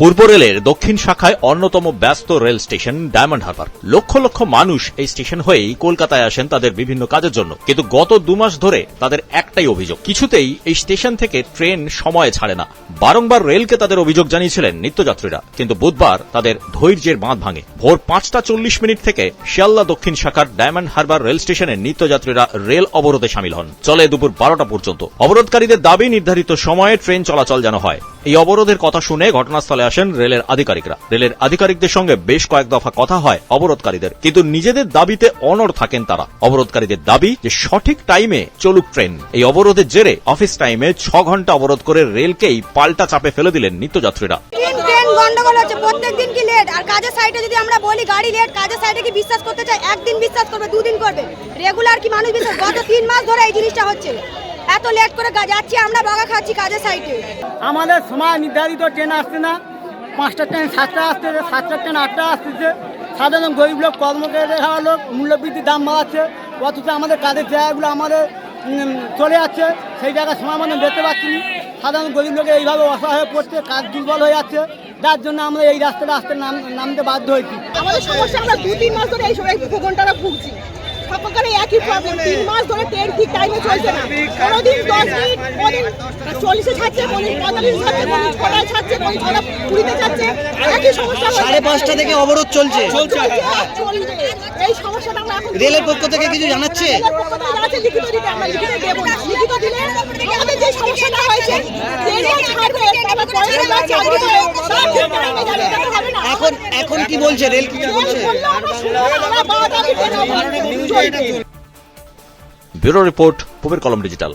পূর্ব রেলের দক্ষিণ শাখায় অন্যতম ব্যস্ত rail station diamond Harbour. Lakh lakh মানুষ এই স্টেশন হয়েই কলকাতায় আসেন তাদের বিভিন্ন কাজের জন্য। কিন্তু গত দু মাস ধরে তাদের একটাই অভিযোগ, কিছুতেই এই স্টেশন থেকে ট্রেন সময়ে ছাড়ে না। বারংবার রেলকে তাদের অভিযোগ জানিয়েছিলেন নিত্যযাত্রীরা, কিন্তু বুধবার তাদের ধৈর্যের বাঁধ ভাঙে। ভোর পাঁচটা চল্লিশ মিনিট থেকে শিয়ালদা দক্ষিণ শাখার ডায়মন্ড হারবার রেল স্টেশনে নিত্যযাত্রীরা রেল অবরোধে সামিল হন। চলে দুপুর বারোটা পর্যন্ত। অবরোধকারীদের দাবি, নির্ধারিত সময়ে ট্রেন চলাচল যেন হয়। এই অবরোধের কথা শুনে ঘটনাস্থলে আসেন রেলের আধিকারিকরা। রেলের আধিকারিকদের সঙ্গে বেশ কয়েক দফা কথা হয় অবরোধকারীদের, কিন্তু নিজেদের দাবিতে অনড় থাকেন তারা। অবরোধকারীদের দাবি যে সঠিক টাইমে চলুক ট্রেন। এই অবরোধের জেরে অফিস টাইমে ছ ঘণ্টা অবরোধ করে রেলকেই পাল্টা চাপে ফেলে দিলেন নিত্যযাত্রীরা। গন্ডগোল হচ্ছে প্রত্যেক কি লেট আর কাজের সাইডে যদি আমরা বলি গাড়ি লেট কাজের সাইডে কি বিশ্বাস করতে চাই একদিন বিশ্বাস করবে, দুদিন করবে। রেগুলার কি মানুষ বিশ্বাস? গত তিন মাস ধরে এই জিনিসটা হচ্ছে। এত লেট করে যাচ্ছি আমরা বাগা খাচ্ছি কাজের সাইডে আমাদের সময় নির্ধারিত ট্রেন আসছে না। পাঁচটা ট্রেন সাতটা আসতেছে সাতটা ট্রেন আটটা আসতেছে সাধারণ গরিব লোক কর্মকে রেখা লোক মূল্যবৃদ্ধির দাম বাড়াচ্ছে। অথচ আমাদের কাজের জায়গাগুলো আমাদের চলে যাচ্ছে। সেই জায়গায় সময় মতো দেখতে পাচ্ছি না। সাধারণ গরিব লোকে এইভাবে অসহায় হয়ে পড়ছে কাজ দুর্বল হয়ে যাচ্ছে। যার জন্য আমরা এই রাস্তাটা আসতে নাম নামতে বাধ্য হয়েছি। আমাদের সমস্যা আমরা দু তিন মাস ধরে এই সময় ঘন্টাটা ভুগছি। একই প্রবলেম তিন মাস ধরে ট্রেন ঠিক টাইমে চলছে না কোনোদিন দশ মিনিট কোনোদিন চল্লিশে ছাড়ছে কোনোদিন পঁয়তাল্লিশে ছাড়ছে কোনোদিন ছটায় ছাড়ছে কোনোদিন ছটা কুড়িতে ছাড়ছে একই সমস্যা সাড়ে পাঁচটা থেকে অবরোধ চলছে। এই সমস্যাটা আমরা এখন রেলের পক্ষ থেকে কিছু জানাচ্ছে? লিখিত দিতে আমরা লিখিত দেবো না। লিখিত দিলে আমাদের যে সমস্যাটা হয়েছে ট্রেনটা ছাড়বে তারপর চাকরি তার ঠিক টাইমে যাবে এটা তো হবে না এখন এখন কি বলছে? রেল কি বলছে? ব্যুরো রিপোর্ট পুবের কলম ডিজিটাল।